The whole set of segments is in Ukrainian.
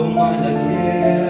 ko malagyan.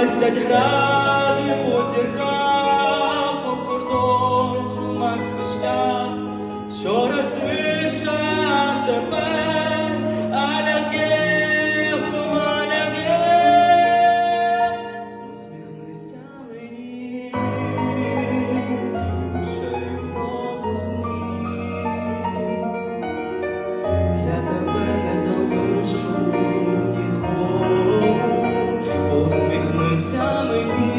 Гастять гради по. i coming.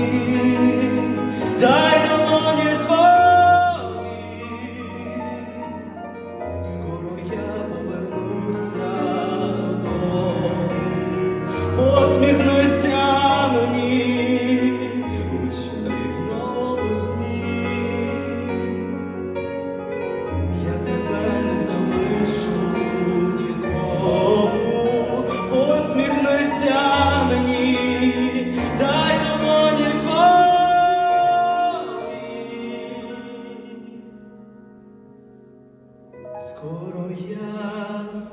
скоро я.